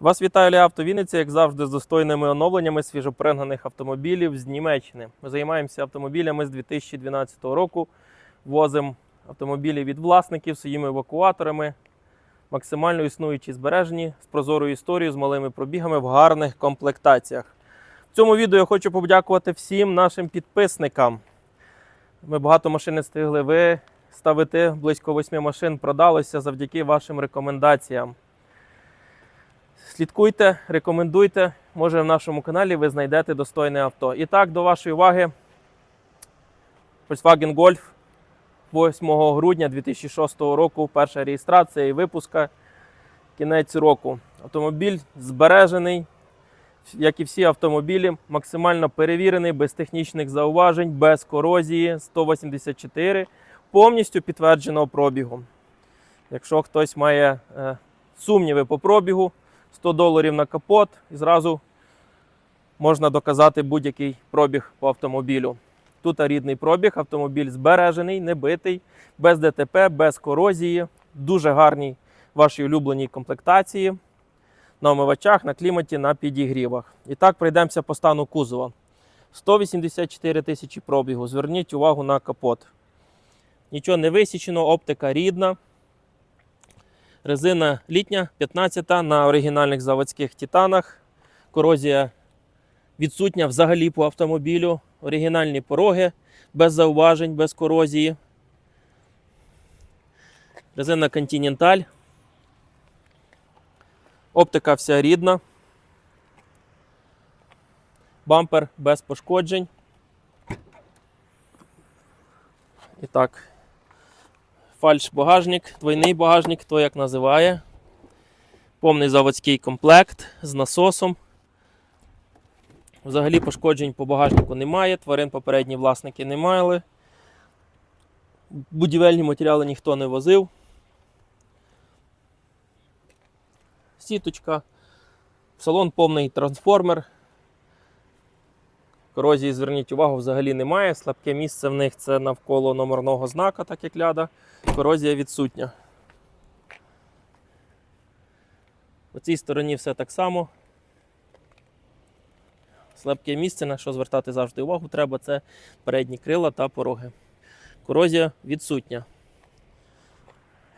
Вас вітає Лі Авто Вінниця, як завжди, з достойними оновленнями свіжопригнаних автомобілів з Німеччини. Ми займаємося автомобілями з 2012 року. Возимо автомобілі від власників своїми евакуаторами, максимально існуючі збережені, з прозорою історією, з малими пробігами в гарних комплектаціях. В цьому відео я хочу подякувати всім нашим підписникам. Ми багато машин не встигли виставити, близько восьми машин продалося завдяки вашим рекомендаціям. Слідкуйте, рекомендуйте. Може, в нашому каналі ви знайдете достойне авто. І так, до вашої уваги, Volkswagen Golf 8 грудня 2006 року. Перша реєстрація і випуска. Кінець року. Автомобіль збережений, як і всі автомобілі, максимально перевірений, без технічних зауважень, без корозії 184, повністю підтвердженого пробігу. Якщо хтось має е, сумніви по пробігу, 100 доларів на капот і зразу можна доказати будь-який пробіг по автомобілю. Тут рідний пробіг, автомобіль збережений, не битий, без ДТП, без корозії, дуже гарній вашій улюбленій комплектації, на омивачах, на кліматі, на підігрівах. І так пройдемося по стану кузова. 184 тисячі пробігу. Зверніть увагу на капот. Нічого не висічено, оптика рідна. Резина літня 15 на оригінальних заводських титанах. Корозія відсутня взагалі по автомобілю. Оригінальні пороги без зауважень, без корозії. Резина Continental. Оптика вся рідна. Бампер без пошкоджень. І так, фальш-багажник, двойний багажник, хто як називає. Повний заводський комплект з насосом. Взагалі пошкоджень по багажнику немає, тварин попередні власники не мали. Будівельні матеріали ніхто не возив. Сіточка. Салон повний трансформер. Корозії, зверніть увагу, взагалі немає. Слабке місце в них це навколо номерного знака, так як ляда. Корозія відсутня. По цій стороні все так само. Слабке місце, на що звертати завжди увагу треба, це передні крила та пороги. Корозія відсутня.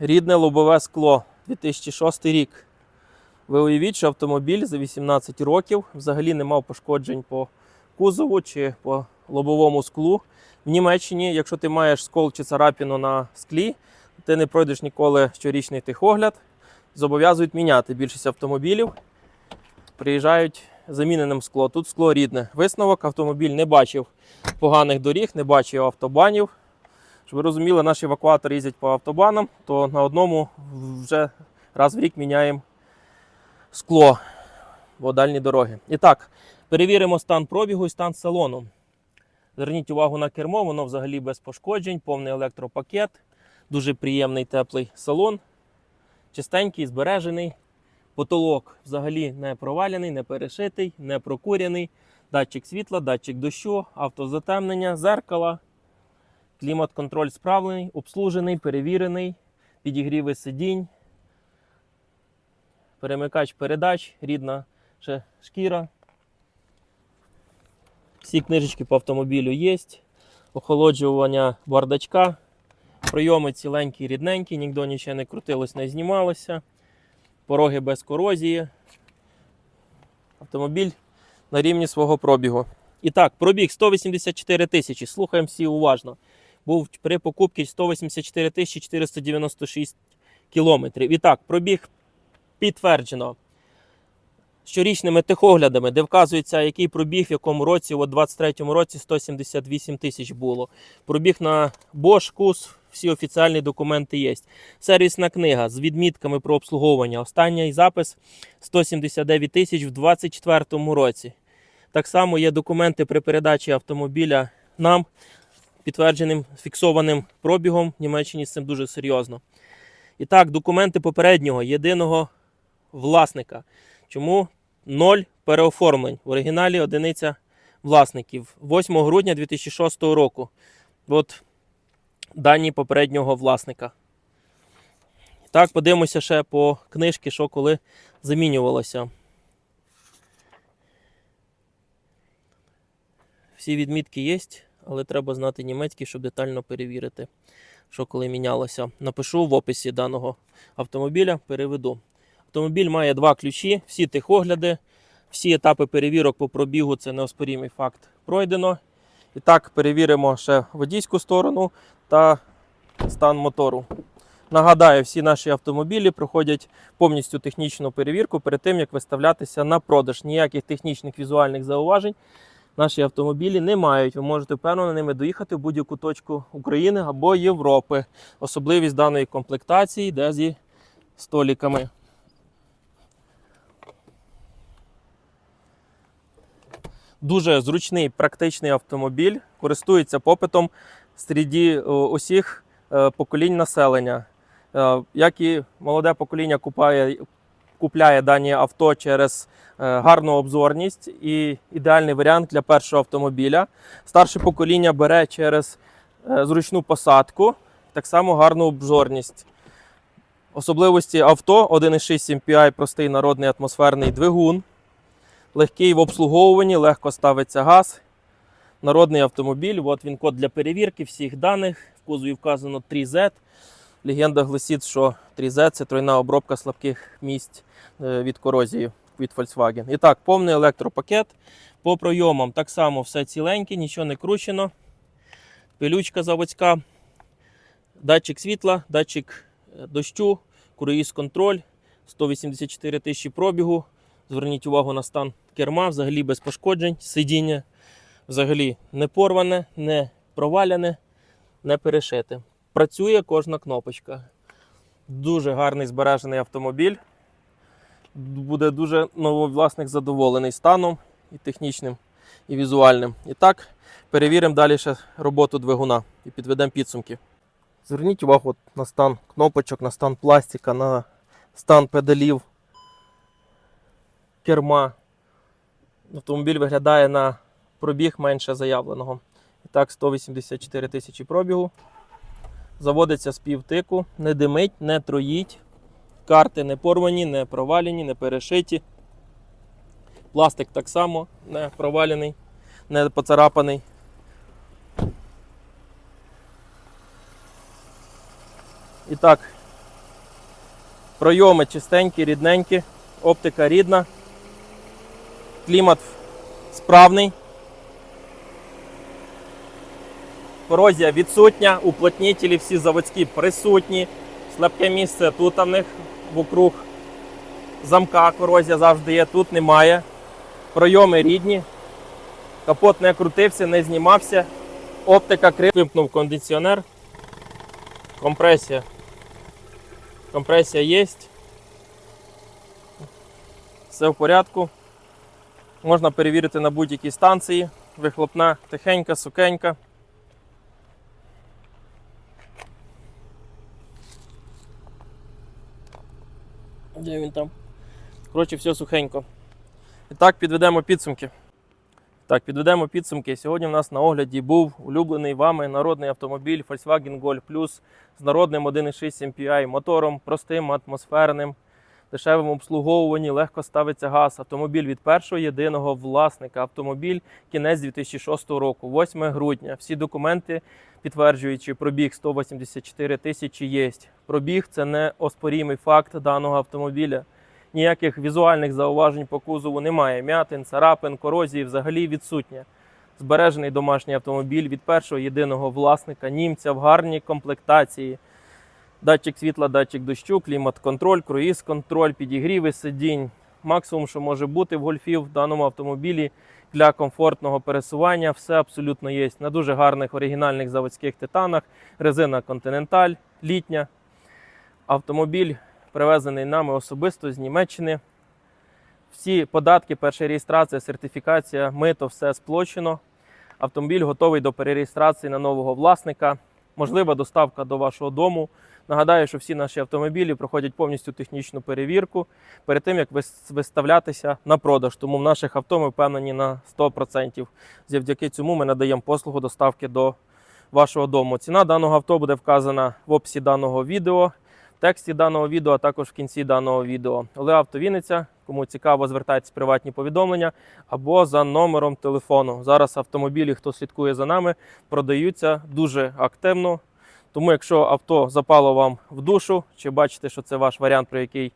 Рідне лобове скло 2006 рік. Ви уявіть, що автомобіль за 18 років взагалі не мав пошкоджень по кузову чи по лобовому склу. В Німеччині, якщо ти маєш скол чи царапіну на склі, ти не пройдеш ніколи щорічний техогляд. Зобов'язують міняти більшість автомобілів. Приїжджають заміненим скло. Тут скло рідне. Висновок автомобіль не бачив поганих доріг, не бачив автобанів. Щоб ви розуміли, наші евакуатори їздять по автобанам, то на одному вже раз в рік міняємо скло, бо дальні дороги. І так, перевіримо стан пробігу і стан салону. Зверніть увагу на кермо, воно взагалі без пошкоджень, повний електропакет, дуже приємний теплий салон, чистенький, збережений. Потолок взагалі не провалений, не перешитий, не прокуряний. Датчик світла, датчик дощу, автозатемнення, зеркала, клімат-контроль справлений, обслужений, перевірений, підігріви сидінь, перемикач передач, рідна ще шкіра. Всі книжечки по автомобілю є. Охолоджування бардачка. Прийоми ціленькі, рідненькі, ніде нічого не крутилось, не знімалося. Пороги без корозії. Автомобіль на рівні свого пробігу. І так, пробіг 184 тисячі. Слухаємо всі уважно. Був при покупці 184 тисячі 496 кілометрів. І так, пробіг підтверджено щорічними техоглядами, де вказується, який пробіг в якому році. У 23-му році 178 тисяч було. Пробіг на Bosch, KUS, всі офіціальні документи є. Сервісна книга з відмітками про обслуговування. Останній запис 179 тисяч в 24-му році. Так само є документи при передачі автомобіля нам, підтвердженим фіксованим пробігом. В Німеччині з цим дуже серйозно. І так, документи попереднього єдиного власника. Чому ноль переоформлень? В оригіналі одиниця власників. 8 грудня 2006 року. От дані попереднього власника. Так, подивимося ще по книжці, що коли замінювалося. Всі відмітки є, але треба знати німецький, щоб детально перевірити, що коли мінялося. Напишу в описі даного автомобіля, переведу. Автомобіль має два ключі, всі техогляди, всі етапи перевірок по пробігу це неоспорімий факт пройдено. І так, перевіримо ще водійську сторону та стан мотору. Нагадаю, всі наші автомобілі проходять повністю технічну перевірку перед тим, як виставлятися на продаж. Ніяких технічних візуальних зауважень наші автомобілі не мають. Ви можете впевнено ними доїхати в будь-яку точку України або Європи. Особливість даної комплектації йде зі століками. Дуже зручний практичний автомобіль, користується попитом серед е, усіх е, поколінь населення. Е, Як і молоде покоління купає, купляє дані авто через гарну обзорність і ідеальний варіант для першого автомобіля. Старше покоління бере через зручну посадку, так само гарну обзорність. Особливості авто 1,6 MPI, простий народний атмосферний двигун. Легкий в обслуговуванні, легко ставиться газ. Народний автомобіль. От він код для перевірки всіх даних. В кузові вказано 3Z. Легенда гласить, що 3Z це тройна обробка слабких місць е, від корозії від Volkswagen. І так, повний електропакет. По пройомам так само все ціленьке, нічого не кручено. Пилючка заводська, датчик світла, датчик е, дощу, круїз контроль, 184 тисячі пробігу. Зверніть увагу на стан керма, взагалі без пошкоджень, сидіння взагалі не порване, не проваляне, не перешите. Працює кожна кнопочка. Дуже гарний збережений автомобіль. Буде дуже новий власник задоволений станом і технічним, і візуальним. І так, перевіримо далі ще роботу двигуна і підведемо підсумки. Зверніть увагу на стан кнопочок, на стан пластика, на стан педалів керма. Автомобіль виглядає на пробіг менше заявленого. І так, 184 тисячі пробігу. Заводиться з півтику, не димить, не троїть. Карти не порвані, не провалені, не перешиті. Пластик так само не провалений, не поцарапаний. І так, пройоми чистенькі, рідненькі, оптика рідна. Клімат справний. Корозія відсутня, уплотнітелі всі заводські присутні. Слабке місце тут в них вокруг замка корозія завжди є, тут немає. Пройоми рідні. Капот не крутився, не знімався. Оптика крив. Вимкнув кондиціонер. Компресія. Компресія є. Все в порядку. Можна перевірити на будь-якій станції. Вихлопна тихенька, сукенька. Де він там? Коротше, все сухенько. І так, підведемо підсумки. Так, підведемо підсумки. Сьогодні в нас на огляді був улюблений вами народний автомобіль Volkswagen Golf Plus з народним 1,6 MPI мотором, простим, атмосферним, дешевим обслуговуванні, легко ставиться газ. Автомобіль від першого єдиного власника. Автомобіль кінець 2006 року, 8 грудня. Всі документи підтверджуючи пробіг 184 тисячі є. Пробіг це не оспорімий факт даного автомобіля. Ніяких візуальних зауважень по кузову немає. М'ятин, царапин, корозії взагалі відсутня. Збережений домашній автомобіль від першого єдиного власника, німця в гарній комплектації. Датчик світла, датчик дощу, клімат-контроль, круїз-контроль, підігріви сидінь. Максимум, що може бути в гольфі в даному автомобілі для комфортного пересування, все абсолютно є. На дуже гарних оригінальних заводських титанах, резина Continental, літня. Автомобіль привезений нами особисто з Німеччини. Всі податки, перша реєстрація, сертифікація, мито, все сплочено. Автомобіль готовий до перереєстрації на нового власника. Можлива доставка до вашого дому. Нагадаю, що всі наші автомобілі проходять повністю технічну перевірку перед тим, як виставлятися на продаж. Тому в наших авто ми впевнені на 100%. Завдяки цьому ми надаємо послугу доставки до вашого дому. Ціна даного авто буде вказана в описі даного відео. в тексті даного відео, а також в кінці даного відео. Олег Авто Вінниця. Кому цікаво, звертайтесь приватні повідомлення або за номером телефону. Зараз автомобілі, хто слідкує за нами, продаються дуже активно. Тому, якщо авто запало вам в душу, чи бачите, що це ваш варіант, про який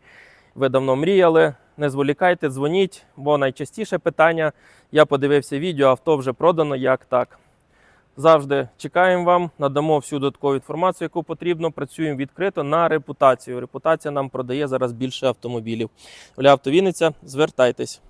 ви давно мріяли, не зволікайте, дзвоніть, бо найчастіше питання: я подивився відео, авто вже продано, як так. Завжди чекаємо вам, надамо всю додаткову інформацію, яку потрібно. Працюємо відкрито на репутацію. Репутація нам продає зараз більше автомобілів. Оля Автовінниця, звертайтесь.